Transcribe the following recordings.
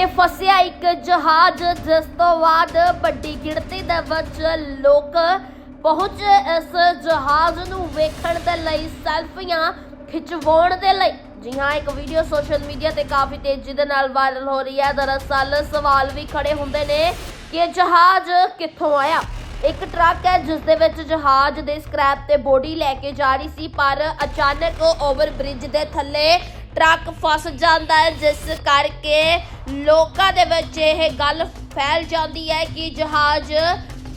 ਥੱਲੇ ਫਸਿਆ ਇੱਕ ਜਹਾਜ਼, ਜਿਸ ਤੋਂ ਬਾਅਦ ਵੱਡੀ ਗਿਣਤੀ ਦੇ ਵਿੱਚ ਲੋਕ ਪਹੁੰਚ ਇਸ ਜਹਾਜ਼ ਨੂੰ ਵੇਖਣ ਦੇ ਲਈ ਸੈਲਫੀਆਂ ਖਿਚਵਾਉਣ ਦੇ ਲਈ। ਜੀ ਹਾਂ, ਇੱਕ ਵੀਡੀਓ ਸੋਸ਼ਲ ਮੀਡੀਆ ਤੇ ਕਾਫੀ ਤੇਜ਼ੀ ਦੇ ਨਾਲ ਵਾਇਰਲ ਹੋ ਰਹੀ ਹੈ। ਦਰਅਸਲ ਸਵਾਲ ਵੀ ਖੜੇ ਹੁੰਦੇ ਨੇ ਕਿ ਜਹਾਜ਼ ਕਿੱਥੋਂ ਆਇਆ? ਇੱਕ ਟਰੱਕ ਹੈ, ਜਿਸ ਦੇ ਵਿੱਚ ਜਹਾਜ਼ ਦੇ ਸਕ੍ਰੈਪ ਤੇ ਬੋਡੀ ਲੈ ਕੇ ਜਾ ਰਹੀ ਸੀ, ਪਰ ਅਚਾਨਕ ਓਵਰ ਬ੍ਰਿਜ ਦੇ ਥੱਲੇ ਟਰੱਕ ਫਸ ਜਾਂਦਾ ਹੈ, ਜਿਸ ਕਰਕੇ ਲੋਕਾਂ ਦੇ ਵਿੱਚ ਇਹ ਗੱਲ ਫੈਲ ਜਾਂਦੀ ਹੈ ਕਿ ਜਹਾਜ਼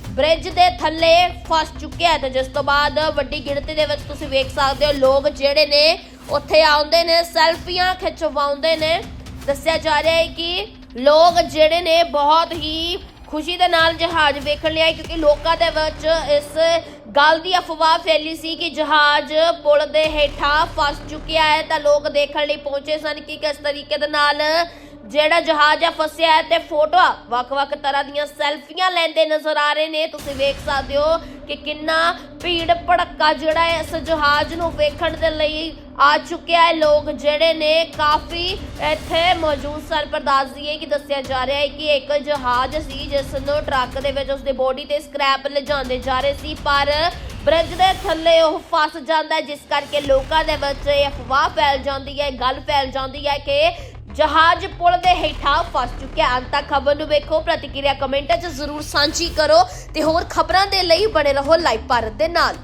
ਬ੍ਰਿਜ ਦੇ ਥੱਲੇ ਫਸ ਚੁੱਕਿਆ ਹੈ ਤੇ ਜਿਸ ਤੋਂ ਬਾਅਦ ਵੱਡੀ ਗਿਣਤੀ ਦੇ ਵਿੱਚ ਤੁਸੀਂ ਵੇਖ ਸਕਦੇ ਹੋ, ਲੋਕ ਜਿਹੜੇ ਨੇ ਉੱਥੇ ਆਉਂਦੇ ਨੇ, ਸੈਲਫੀਆਂ ਖਿਚਵਾਉਂਦੇ ਨੇ। ਦੱਸਿਆ ਜਾ ਰਿਹਾ ਹੈ ਕਿ ਲੋਕ ਜਿਹੜੇ ਨੇ ਬਹੁਤ ਹੀ ਖੁਸ਼ੀ ਦੇ ਨਾਲ ਜਹਾਜ਼ ਵੇਖਣ ਲਈ ਆਏ ਕਿਉਂਕਿ ਲੋਕਾਂ ਦੇ ਵਿੱਚ ਇਸ ਗੱਲ ਦੀ ਅਫਵਾਹ ਫੈਲੀ ਸੀ ਕਿ ਜਹਾਜ਼ ਪੁਲ ਦੇ ਹੇਠਾਂ ਫਸ ਚੁੱਕਿਆ ਹੈ ਤਾਂ ਲੋਕ ਦੇਖਣ ਲਈ ਪਹੁੰਚੇ ਸਨ ਕਿ ਕਿਸ ਤਰੀਕੇ ਦੇ ਨਾਲ ਜਿਹੜਾ ਜਹਾਜ਼ ਆ ਫਸਿਆ ਹੈ ਤੇ ਫੋਟੋਆਂ ਵੱਖ-ਵੱਖ ਤਰ੍ਹਾਂ ਦੀਆਂ ਸੈਲਫੀਆਂ ਲੈਂਦੇ ਨਜ਼ਰ ਆ ਰਹੇ ਨੇ। ਤੁਸੀਂ ਵੇਖ ਸਕਦੇ ਹੋ ਕਿ ਕਿੰਨਾ ਭੀੜ ਭੜੱਕਾ ਜਿਹੜਾ ਹੈ ਇਸ ਜਹਾਜ਼ ਨੂੰ ਵੇਖਣ ਦੇ ਲਈ ਆ ਚੁੱਕਿਆ ਹੈ। ਲੋਕ ਜਿਹੜੇ ਨੇ ਕਾਫੀ ਇੱਥੇ ਮੌਜੂਦ ਸਨ। ਪਰ ਦੱਸ ਦਈਏ ਕਿ ਦੱਸਿਆ ਜਾ ਰਿਹਾ ਹੈ ਕਿ ਇੱਕ ਜਹਾਜ਼ ਸੀ, ਜਿਸ ਨੂੰ ਟਰੱਕ ਦੇ ਵਿੱਚ ਉਸਦੇ ਬੋਡੀ ਤੇ ਸਕ੍ਰੈਪ ਲਿਜਾਂਦੇ ਜਾ ਰਹੇ ਸੀ। ਪਰ ਬ੍ਰਿਜ ਦੇ ਥੱਲੇ ਉਹ ਫਸ ਜਾਂਦਾ ਜਿਸ ਕਰਕੇ ਲੋਕਾਂ ਦੇ ਵਿੱਚ ਇਹ ਅਫਵਾਹ ਫੈਲ ਜਾਂਦੀ ਹੈ ਗੱਲ ਫੈਲ ਜਾਂਦੀ ਹੈ ਕਿ ਜਹਾਜ਼ ਪੁਲ ਦੇ ਹੇਠਾਂ ਫਸ ਚੁੱਕਿਆ ਅੰਤ ਤੱਕ ਖਬਰ ਨੂੰ ਵੇਖੋ, ਪ੍ਰਤੀਕਿਰਿਆ ਕਮੈਂਟਾਂ 'ਚ ਜ਼ਰੂਰ ਸਾਂਝੀ ਕਰੋ ਤੇ ਹੋਰ ਖਬਰਾਂ ਦੇ ਲਈ ਬਣੇ ਰਹੋ ਲਾਈਵ ਭਾਰਤ ਦੇ ਨਾਲ।